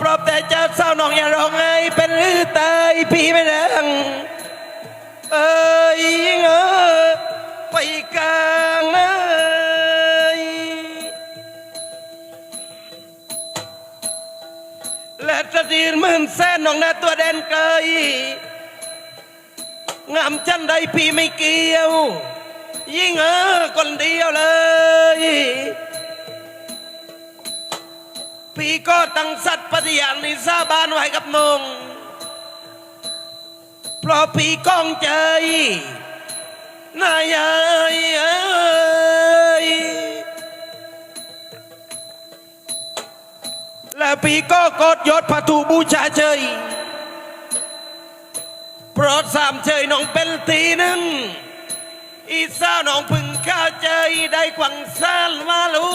ปรบแต่เจ้าสาน้องอย่าร้องไห้เป็นหรือตายพี่ไม่ดังเอ้ยเงอไปกลางเลยและจะยืนหมื่นแสนน้องหน้าตัวแดนเกยงามจันใดพี่ไม่เกี่ยว ยิ่งเออคนเดียวเลย พี่ก็ตั้งสัตย์ปฏิญาณในสาบานไว้กับนงเพราะพี่ก้องใจนายเอ้ยเอ้ยและพี่ก็กดยศพระถูบูชาเชยโปรดสามเชยน้องเป็นทีหนึ่งอีสาวน้องพึ่งเข้าใจได้กวังสานมาลู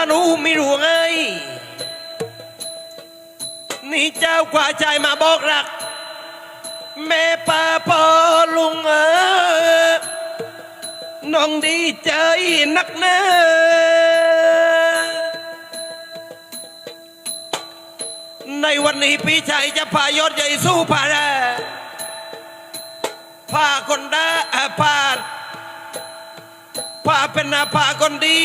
ว่าหนูไม่รู้ไง นี่เจ้ากว่าใจมาบอกรัก แม่ป้าพ่อลุงเออน้องดีใจนักเนอในวันนี้พี่ชายจะพายศใหญ่สู้พาราพาคนได้เอ่อพาพาเป็นนาพาคนดี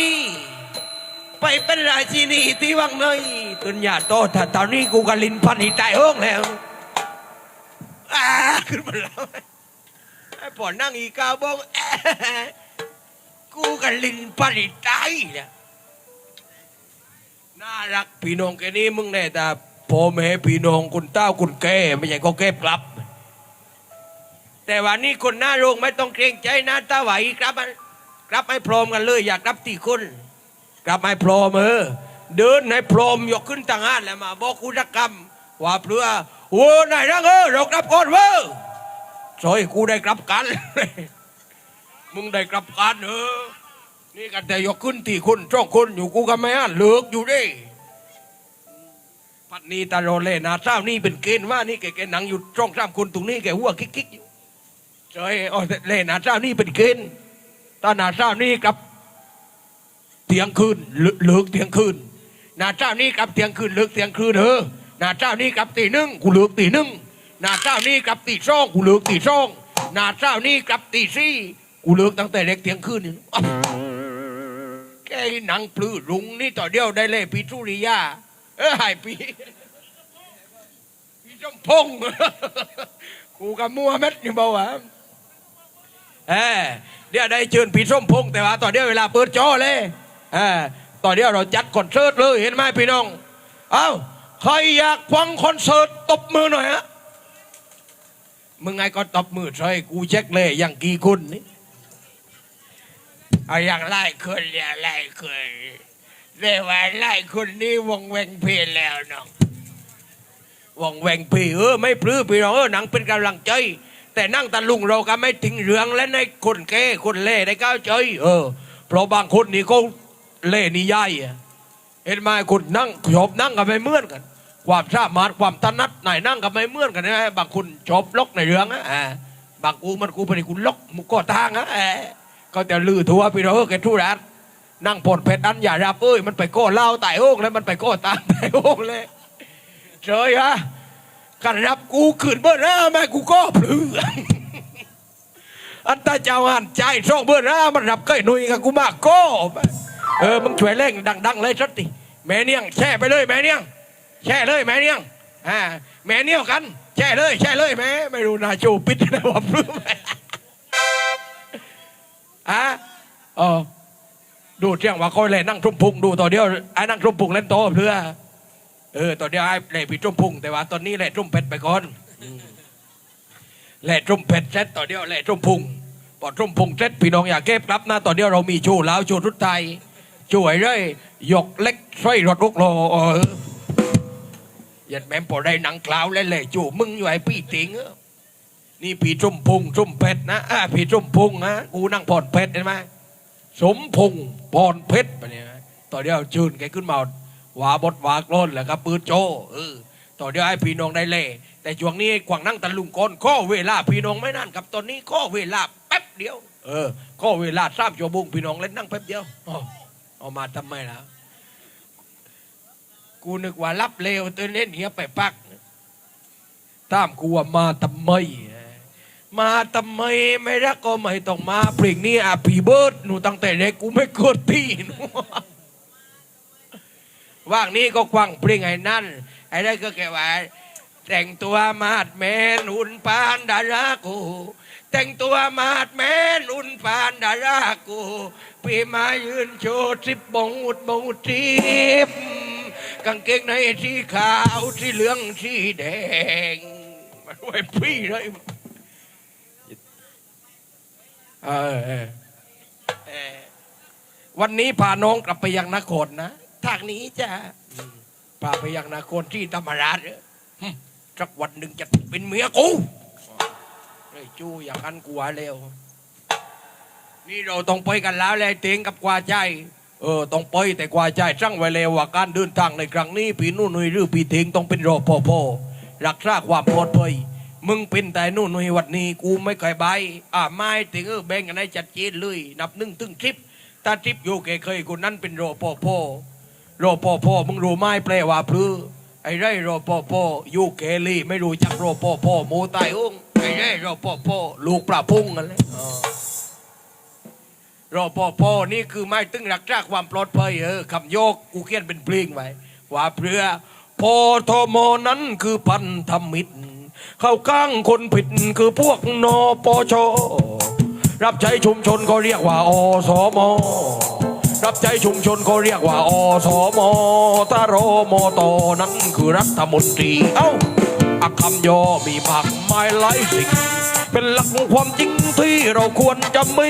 ไปเป็นราชินีที่วังเนยตุนยาโตถ้าตอนนี้กูกลินพันหิตายห้องแล้วอาขึ้นมาแล้วไอ้ปอนั่งอีกาบอกแอะกูกับลินปริตายเนี่ยน่ารักพี่น้องแค่นี้มึงแน่แต่พ่อแม่พี่น้องคุณเต้าคุณแก่ไม่ใช่ก็เก็บกลับ แต่วันนี้คนหน้าโรงไม่ต้องเกรงใจหน้าตาไหวครับมันกลับให้พร้อมกันเลย อยากรับตีคุณ กลับให้พรอมเออเดินให้พรอมยกขึ้นต่างหานแล้วมาบอกคุณกรรม ว่าเพื่อโอ้นายรังเออเรากลับก่อนเว้ยซอยกูได้กลับกัน มึงได้กลับกันเออนี่กันแต่ยกขึ้นตีคุณจ้องคนอยู่กูก็ไม่อ่านเลิกอยู่ดิปัดนี้ตาโรเลนาเศร้านี่เป็นเกณฑ์ว่านี่แกแกหนังอยู่จ้องสามคนตรงนี้แกหัวคิกๆอยู่ซอยอ๋อเลนาเศร้านี่เป็นเกณฑ์ตานาเศร้านี่กลับ เตียงคืนเลิเลิกเตียงคืนนาเจ้านี่กับเตียงคืนเลิกเตียงคืนเออนาเจ้านี่กับตีหนึ่งกูเลิกตีหนึ่งนาเจ้านี่กับตีสองกูเลิกตีสองนาเจ้านี่กับตีสี่กูเลิกตั้งแต่เล็กเตียงคืนนี่แกหนังปลื้รุงนี่ต่อเดียวได้เลยปีทุริยาเออหายปีปีจมพงกูกับมัวเม็ดนี่เบาวะเออเดี๋ยวได้เชิญพี่ส้มพงแต่ว่าต่อเดียวเวลาเปิดจอเลย ออตอนเดียวเราจัดคอนเสิร์ตเลยเห็นไหมพี่น้อง เอ้าใครอยากฟังคอนเสิร์ตตบมือหน่อยฮะมึงไงก็ตบมือใช่กูเช็คเลยอย่างกี่คนนี่เอาอย่างไล่คนเนี่ยไล่คนเรียกว่าไล่คนนี้วงแวงเพลแล้วน้องวงแวงเพลเออไม่ปลื้มพี่น้องเออหนังเป็นกำลังใจ แต่นั่งตะลุงเราก็ไม่ทิ้งเรื่องและในคนแก่คนเล่ได้ก้าวใจเออเพราะบางคนนี่เขา เล่นิยายเห็นไหมคนนั่งชอบนั่งกันไม่เมื่อนกัน ความสามารถความถนัดไหนนั่งกันไม่เมื่อนกันนะบางคนชอบล็อกในเรื่องอะอ่าบางกูมันกูเป็นกูลกมุกก็ทางอะเออก็จะลือทัวพี่น้องเออแกทุรัสนั่งปนเพชรอันอย่ารับเอ้ยมันไปโก้เล่าไต่โอ่งแล้วมันไปโก้ตามไต่โอ่งเลยเฉยฮะกันรับกูขืนเบอร์หน้าแม่กูก็เปลืออันตาเจ้าหันใจช่องเบอร์หน้ามันรับใกล้หนุ่ยกับกูมากก็ เออมึงช่วยเร่งดัง ๆ เลยสักทีแม่เนียงแช่ไปเลยแม่เนียงแช่เลยแม่เนียงอ่าแม่เนียวกันแช่เลยแช่เลยแม่ไม่รู้นาจูปิดนะว่าพลื้มอะอ๋อดูเที่ยงว่าคอยเลยนั่งทุ่มพุงดูต่อเดียวไอ้นั่งทุ่มพุงเล่นโตเพื่อเออตอนเดียวไอ้เลยพี่ทุ่มพุงแต่ว่าตอนนี้แหละทุ่มเพชรไปก่อนแหล่ตรุ่มเผ็ดเซ็ตต่อเดียวแหล่ตรุ่มพุงพอตรุ่มพุงเซ็ตพี่น้องอยากเก็บกลับนะต่อเดียวเรามีชว์แล้วชว์ทุดไทย ช่วยเลยยกเล็กใส่รถลุกโลเออยัดแม่มพอได้หนังกล่าวแล้วเลยจู่มึงอยู่ไอ้พี่ติงเออนี่พี่จุ่มพุงจุ่มเพชรนะอ่าพี่จุ่มพุงนะกูนั่งผ่อนเพชรเห็นไหมสมพงษ์พรเพชรปเนี่ยต่อเดียวจืนแกขึ้นมาหวาบดหวากล้นแล้วก็ปืนโจเออต่อเดียวไอ้พี่น้องได้เล่แต่ช่วงนี้กวางนั่งตะลุงก้นข้อเวลาพี่น้องไม่นั่นครับตอนนี้ข้อเวลาแป๊บเดียว เออข้อเวลาสามชั่วโมงพี่น้องเล่นนั่งแป๊บเดียวออ เอามาทำไมล่ะ กูนึกว่ารับเร็วตัวเล่นเฮียไปปักตามกูว่ามาทำไม มาทำไมไม่รักก็ไม่ต้องมาเพลงนี้อะผีเบิร์ดหนูตั้งแต่เด็กกูไม่กดพี่หนูว่างนี้ก็ควังเพลงไอ้นั่น ไอ้ได้ก็แค่ว่าแต่งตัวมาดแมนอุ่นปานดารากู แต่งตัวมาดแมนอุ่นปานดารากูพี่มายืนโชว์ทิปบงอุดบงอุดทิปกางเกงในสีขาวสีเหลืองสีแดงมันไว้พี่เลยเออวันนี้พาน้องกลับไปยังนครนะทางนี้จะพาไปยังนครที่ธรรมราชเออหึสักวันหนึ่งจะเป็นเมียกู ไอ้จู้อย่างนั้นกลัวเร็ว นี่เราต้องไปกันแล้วเลยเต็งกับกว่าใจ เออต้องไปแต่กว่าใจช่างไว้เลยว่าการเดินทางในครั้งนี้พี่นู่นนุยหรือพี่เทงต้องเป็นรอพอพอรักษาความปลอดภัยมึงเป็นแต่นู่นนุยวันนี้กูไม่เคยใบอ่าไม่ถึงเออแบ่งกันให้จัดเจนเลย นับหนึ่งถึงทริปถ้าทริปอยู่แกเคยคนนั้นเป็นรอพอพอรอพอพอมึงรู้ไหมแปลว่าพลือไอ้ไรรอพอพออยู่เกลีไม่รู้จักรอพอพอโมตายอุ้ง ไอ้ไรรอพอพอลูกปลาพุ่งกันเลยรอปอพอนี่คือไม่ตึงรักษาความปลอดภัยเออคำโยกกูเขียนเป็นเพลงไว้ว่าเพื่อพอทมนั้นคือพันธมิตร เข้าข้างคนผิดคือพวกนปชรับใช้ชุมชนก็เรียกว่าอสมรับใช้ชุมชนก็เรียกว่าอสมตารมตนั้นคือรัฐมนตรี เอ้า อักคำย่อมีมากมายหลายสิ่ง เป็นหลักความจริงที่เราควรจะมี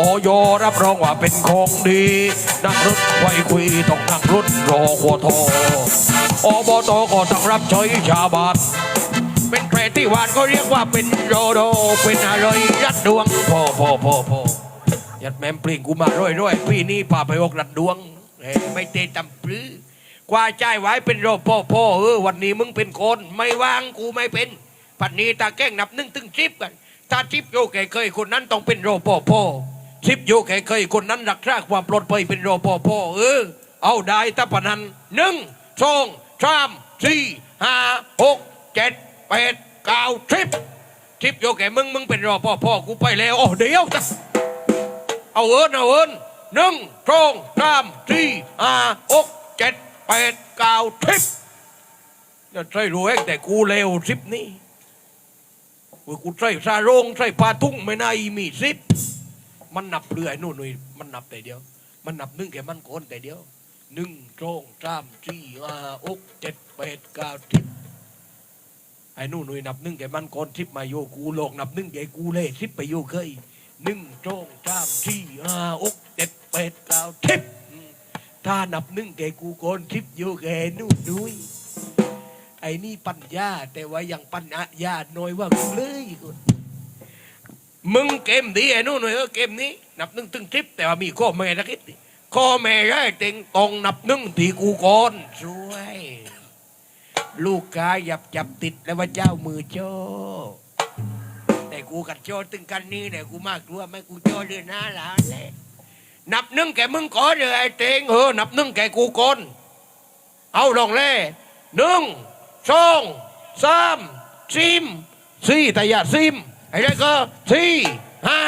ออยอรับรองว่าเป็นของดี นั่งรถไฟคุยต้องนั่งรถรอขวทออบตก็ต้องรับใช้ชาวบ้านเป็นแพรที่หวานก็เรียกว่าเป็นโรโดเป็นอะไรรัดดวงพอพอพอพอยัดแมมปลิงกูมาร้อยร้อยพี่นี่พาไปอกรัดดวงไม่เตะตำปลื้อ กว่าใจไว้เป็นโรพ่อพ่อเออวันนี้มึงเป็นคนไม่วางกูไม่เป็นปัดนี้ตาแก้งนับหนึ่งถึงสิบกันถ้าทิปโยแกเคยคนนั้นต้องเป็นโรพ่อพ่อทิปโยแกเคยคนนั้นรักษาความปลอดภัยเป็นโรพ่อพ่อเออ เอาได้ตาปนันหนึ่งสองสามสี่ห้าหกเจ็ดแปดเก้าสิบทิปโยแกมึงมึงเป็นรอพ่อพ่อกูไปแล้วโอ้เดี๋ยวจ้ะเอาเอิญเอาเอิญหนึ่งสองสามสี่ห้าหกเจ็ด แปดเก้าสิบจะใช่รู้เองแต่กูเลวสิบนี่ว่ากูใส่ซาโรงใส่ปลาทุ่งไม่น่าอีมีสิบมันนับเรื่อยนู่นนี่มันนับแต่เดียว มันนับหนึ่งแกมันโกนแต่เดียวหนึ่งสองสามสี่ห้าหกเจ็ดแปดเก้าสิบไอ้นู่นนุ่นับหนึ่งแกมันก่อนทิปมาโยกูโลกนับหนึ่งแกกูเล่ทิปไปโยเคยหนึ่งสองสามสี่ห้าหกเจ็ดแปดเก้าทิป ถ้านับหนึ่งแกกูโก่อนทิปโยแกนู่นนุ้ยไอ้นี่ปัญญาแต่ว่ายังปัญญาน้อยว่ากูเลยคนมึงเกมดีไอ้นู่นหนุ่ยเออเกมนี้ นับหนึ่งถึงทิปแต่ว่ามีข้อแม่นะคิดข้อแม่ได้เต็งตรงนับหนึ่งทีกูก่อนช่วย ลูกกาหยับจับติดแล้วว่าเจ้ามือโจแต่กูกับโจตึงกันนี่เนี่ยกูมากกลัวไม่กูโจเดือนหน้าหลานเลย นับหนึ่งแกมึงก่อนเลยไอ้เตงเออนับหนึ่งแกกูก่อนเอาลองเลยหนึ่งสองสามสิมสี่แต่อย่าซิมไอ้เด็กก็สี่ห้า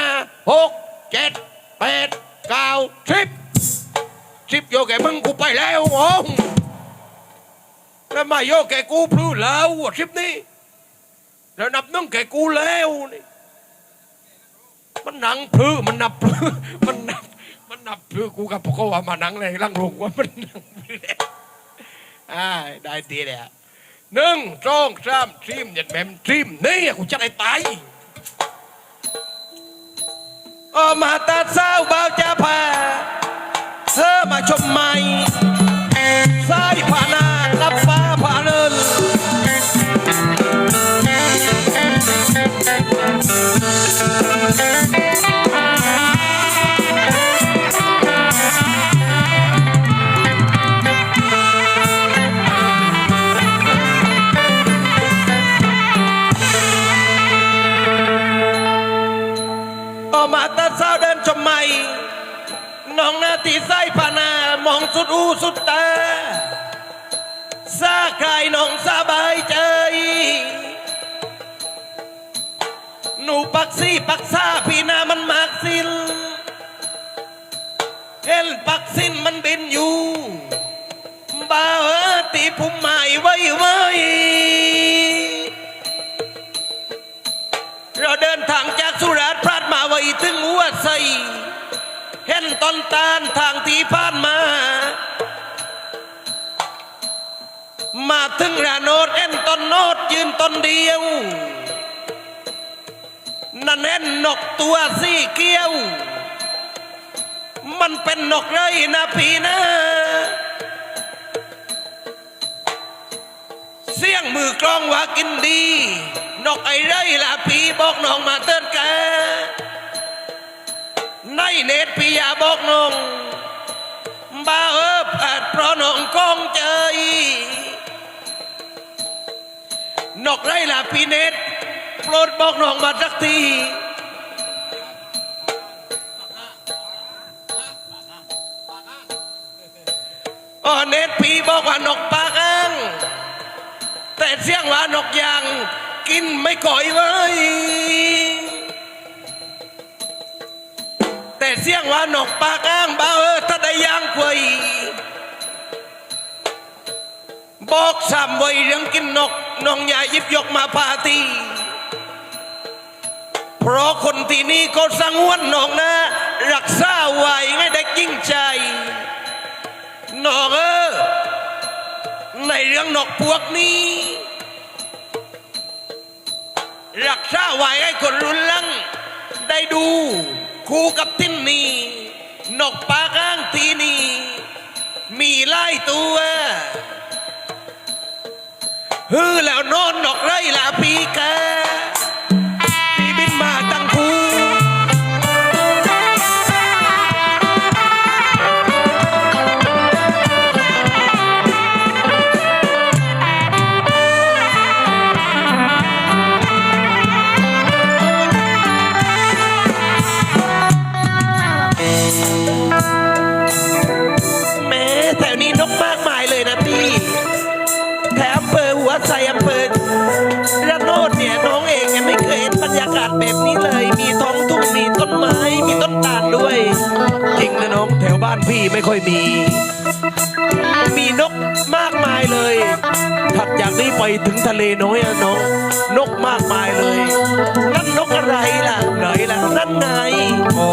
หกเจ็ดแปดเก้าสิบสิบโยแกมึงกูไปแล้วโอ้งแล้วมาโยแกกูพลื้แล้วอะทริปนี้แล้วนับนึ่งแกกูแล้วนี่มันหนังพลื้มันนับพลื้มันนับ มันนับพือกูกับพวกเขาว่ามาหนังเลยร่างลงว่ามันหนังอ่าได้ตีเลยอะหนึ่งสองสามทีมเด็ดแหมมทีมนี่กูจะได้ตายออมาตาเศร้าเบาจะพาเธอมาชมใหม่ สุดอูสุดตาซาใครน้องสบายใจ หนูปักซี่ปักซาพี่นามันมากสินเห็นปักสินมันบินอยู่บ้าเออตีพุ่มไม้ไว้ไว้เราเดินทางจากสุราษฎร์พลาดมาไว้ถึงหัวใสเห็นต้นตาลทางที่ผ่านมา ถึงระโนดเห็นต้นโนดยืนต้นเดียว นั่นเห็นนกตัวสีเกี้ยว มันเป็นนกไรนะพี่นะเสียงมือกลองว่ากินดี นกไอ้ไรล่ะพี่บอกน้องมาเตือนแกในเนตพี่อยาบอกน้องบ้าเออแผดเพราะน้องกองเจ นกไรล่ะพี่เนตโปรดบอกน้องมาสักทีอ๋อเนตรพี่บอกว่านกปากอ้างแต่เสียงว่านกยาง กินไม่ก่อยไว้แต่เสียงว่านกปากอ้างบ้าเออถ้าได้ยางควยบอกสามไว้เรื่องกินนก น้องย่ายิบยกมาพาทีเพราะคนที่นี่ก็สังวนน้องนะ รักษาไว้ให้ได้ยิ่งใจน้องเออในเรื่องนกพวกนี้ รักษาไว้ให้คนรุ่นหลัง ได้ดูคู่กับทินนี่นกปาก้างทีนี่มีไล่ตัว ฮือแล้วนอนดอกไรล่ะปีกา พี่ไม่ค่อยมี มีนกมากมายเลย ถัดจากนี้ไปถึงทะเลน้อยอะน้องนกมากมายเลย นั่นนกอะไรล่ะไหนล่ะนั่นไงอ๋อ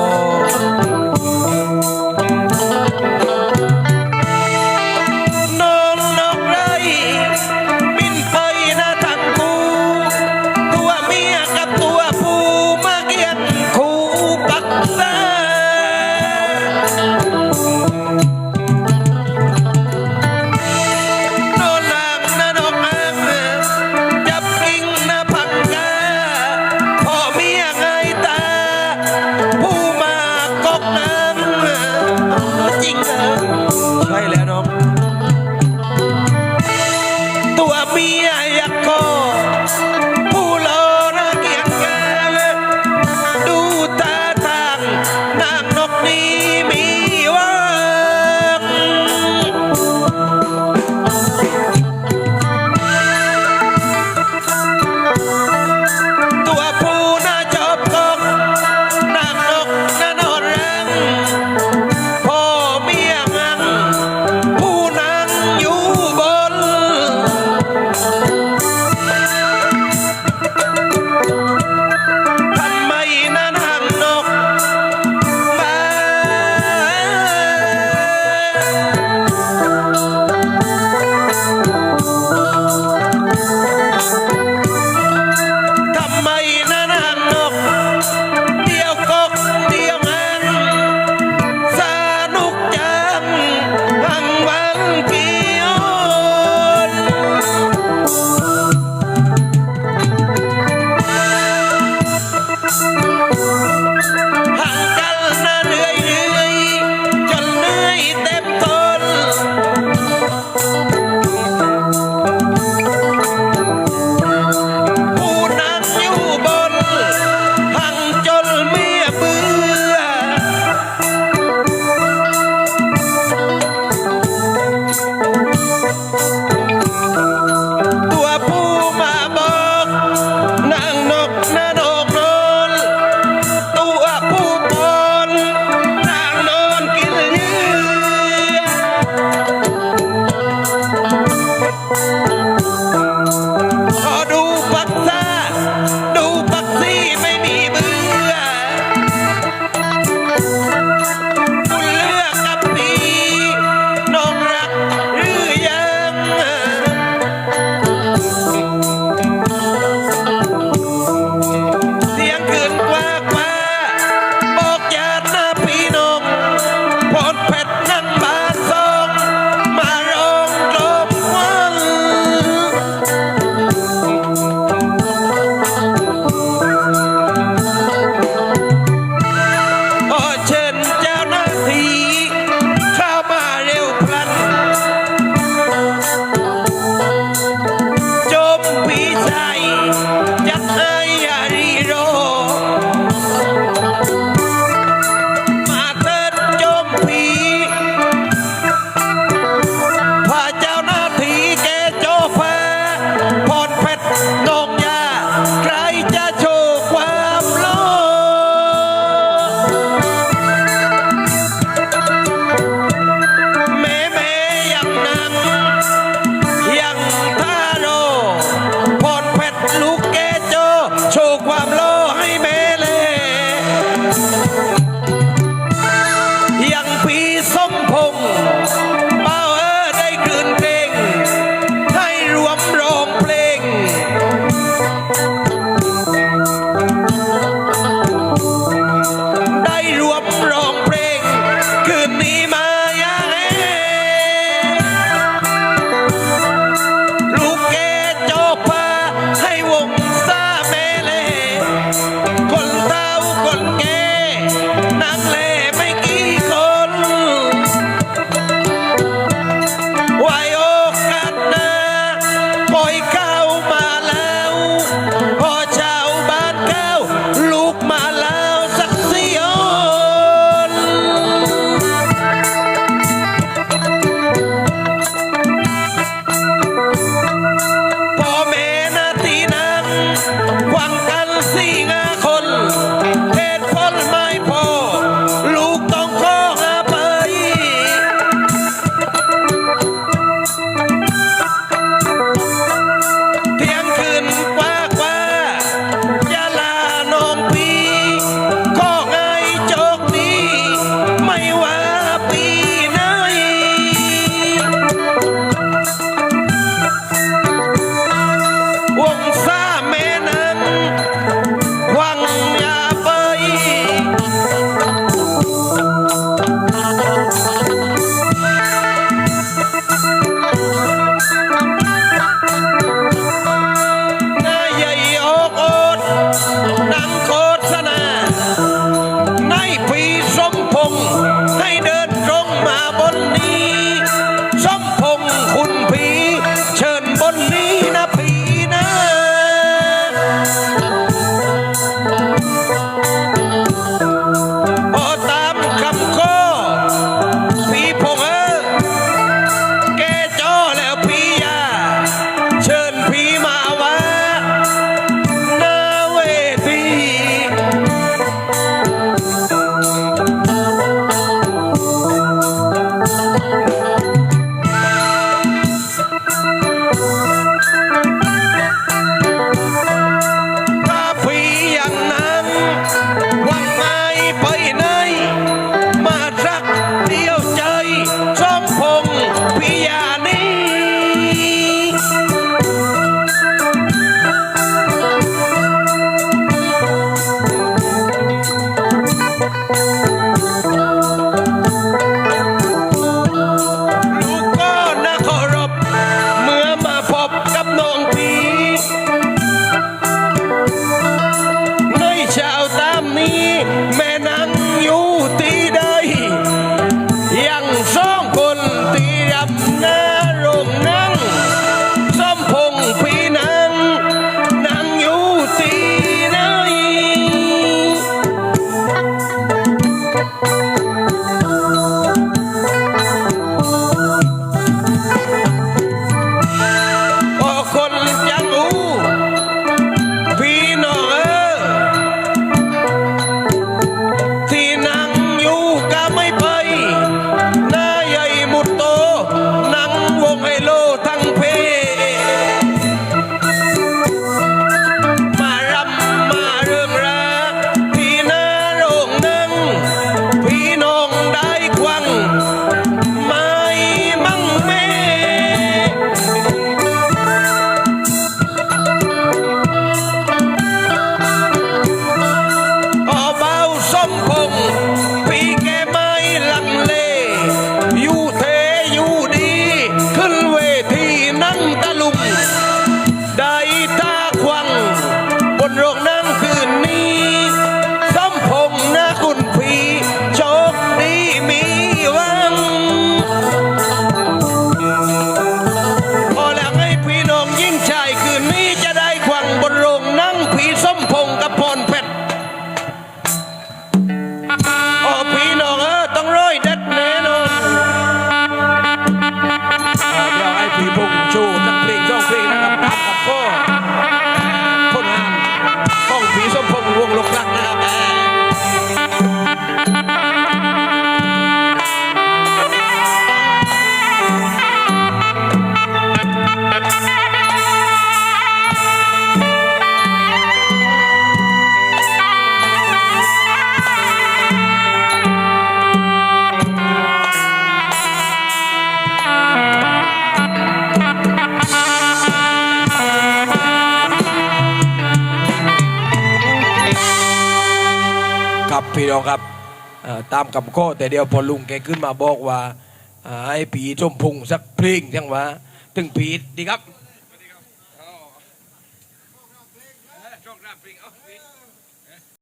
าตามคำข้อแต่เดียวพอลุงแกขึ้นมาบอกว่าอ่าให้ผีชมพุงสักเพลงจังหวะถึงผีดีครับ